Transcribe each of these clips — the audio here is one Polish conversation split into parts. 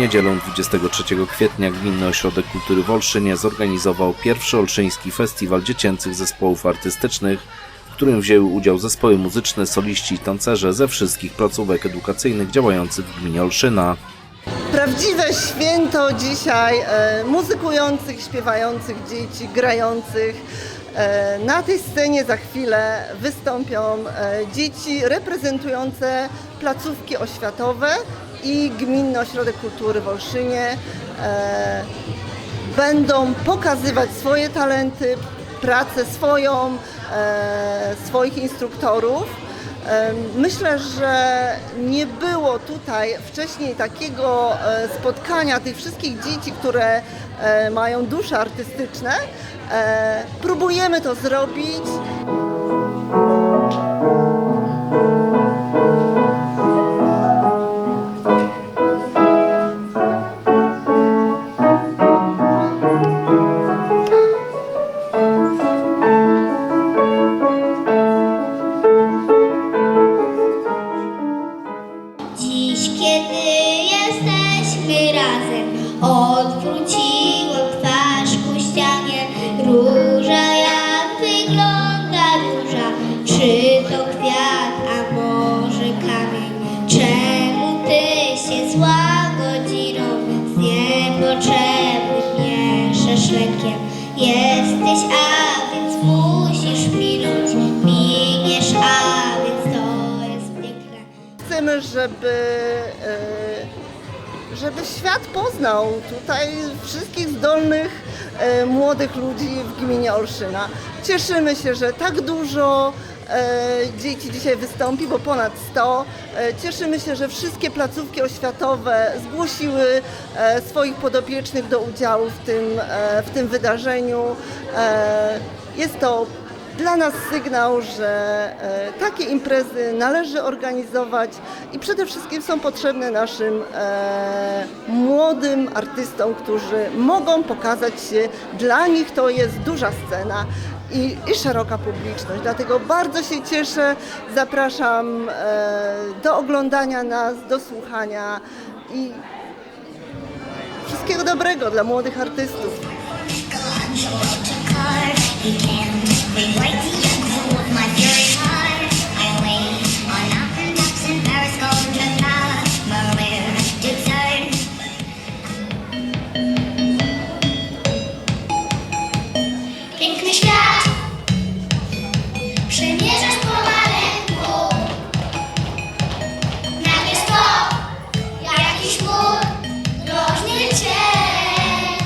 niedzielę 23 kwietnia Gminny Ośrodek Kultury w Olszynie zorganizował pierwszy olszyński festiwal dziecięcych zespołów artystycznych, w którym wzięły udział zespoły muzyczne, soliści i tancerze ze wszystkich placówek edukacyjnych działających w gminie Olszyna. Prawdziwe święto dzisiaj e, muzykujących, śpiewających dzieci, grających. E, na tej scenie za chwilę wystąpią e, dzieci reprezentujące placówki oświatowe i Gminny Ośrodek Kultury w Olszynie. E, będą pokazywać swoje talenty, pracę swoją, e, swoich instruktorów. E, Myślę, że nie było tutaj wcześniej takiego e, spotkania tych wszystkich dzieci, które e, mają dusze artystyczne. Próbujemy to zrobić. Dziś, kiedy jesteśmy razem, odwróciłem żeby, e, żeby świat poznał tutaj wszystkich zdolnych e, młodych ludzi w gminie Olszyna. Cieszymy się, że tak dużo e, dzieci dzisiaj wystąpi, bo ponad 100. E, Cieszymy się, że wszystkie placówki oświatowe zgłosiły swoich podopiecznych do udziału w tym, w tym wydarzeniu. Jest to dla nas sygnał, że e, takie imprezy należy organizować i przede wszystkim są potrzebne naszym e, młodym artystom, którzy mogą pokazać się. Dla nich to jest duża scena i, i szeroka publiczność. Dlatego bardzo się cieszę. Zapraszam e, do oglądania nas, do słuchania i wszystkiego dobrego dla młodych artystów. Piękny świat. Przemierzasz pomalenku Nagle stop. Jakiś mur Groźny cień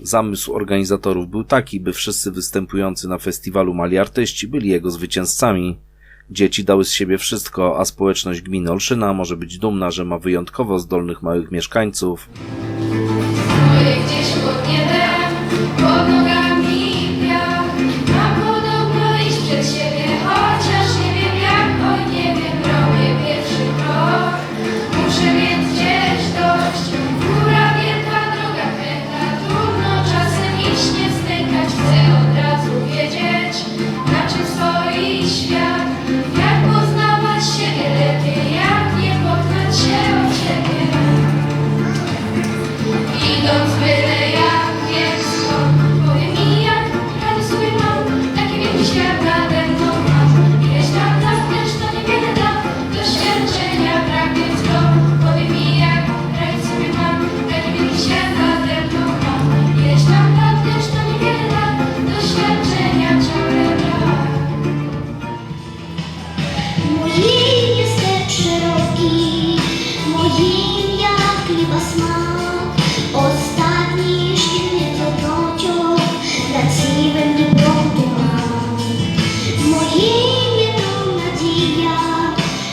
Zamysł organizatorów był taki, by wszyscy występujący na festiwalu mali artyści byli jego zwycięzcami. Dzieci dały z siebie wszystko, a społeczność gminy Olszyna może być dumna, że ma wyjątkowo zdolnych małych mieszkańców. Moje gdzieś pod niebem,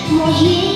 Imagina.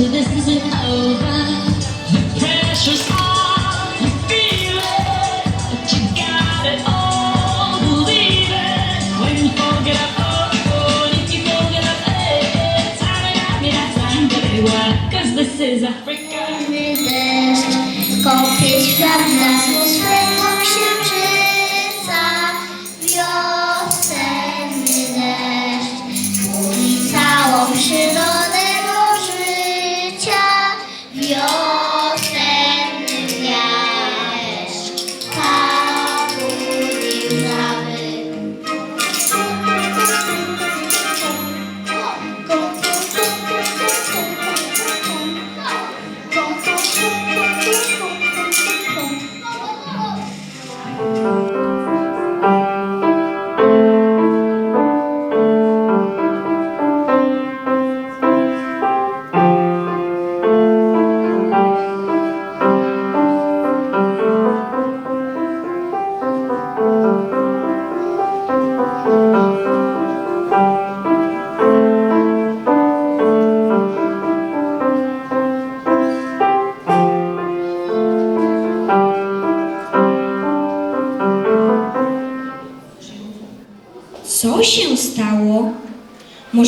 So this isn't over. The pressure's on. You feel it. But you got it all. Believe it. When you you. Eh, eh, eh. Time and time, Cause this is Africa. Coffee from the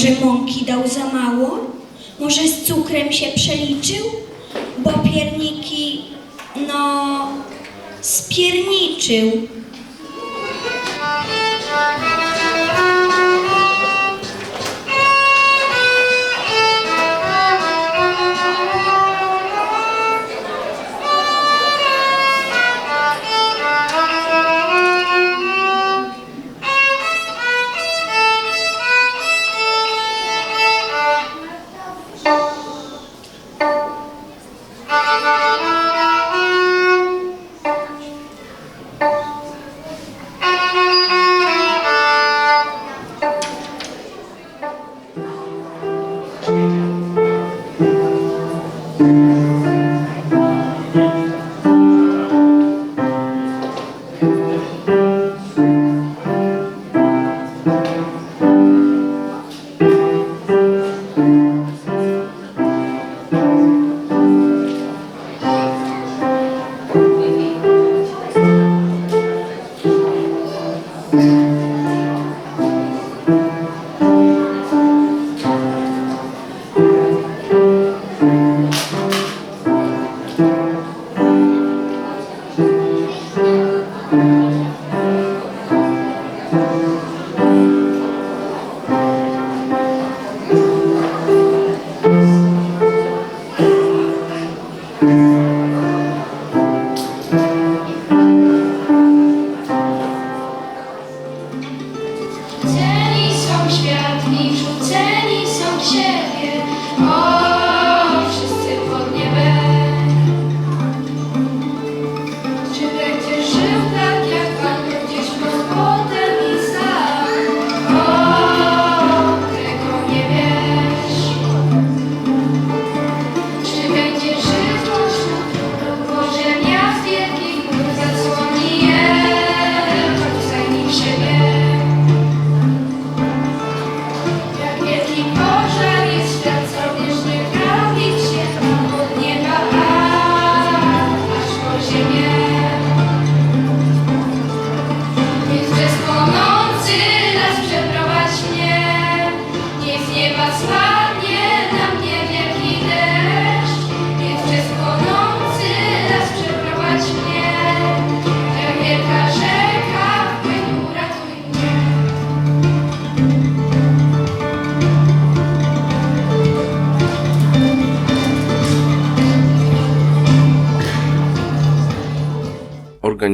Może mąki dał za mało? Może z cukrem się przeliczył? Bo pierniki, no, spierniczył.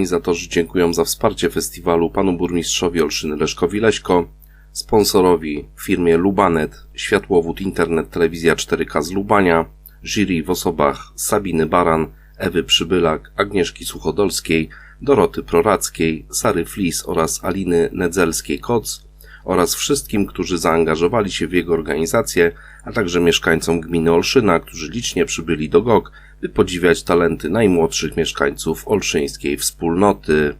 Organizatorzy dziękują za wsparcie festiwalu panu burmistrzowi Olszyny Leszkowi Leśko, sponsorowi firmie Lubanet, Światłowód Internet Telewizja 4K z Lubania, jury w osobach Sabiny Baran, Ewy Przybylak, Agnieszki Suchodolskiej, Doroty Prorackiej, Sary Flis oraz Aliny Nedzelskiej-Koc oraz wszystkim, którzy zaangażowali się w jego organizację, a także mieszkańcom gminy Olszyna, którzy licznie przybyli do GOG, by podziwiać talenty najmłodszych mieszkańców olszyńskiej wspólnoty.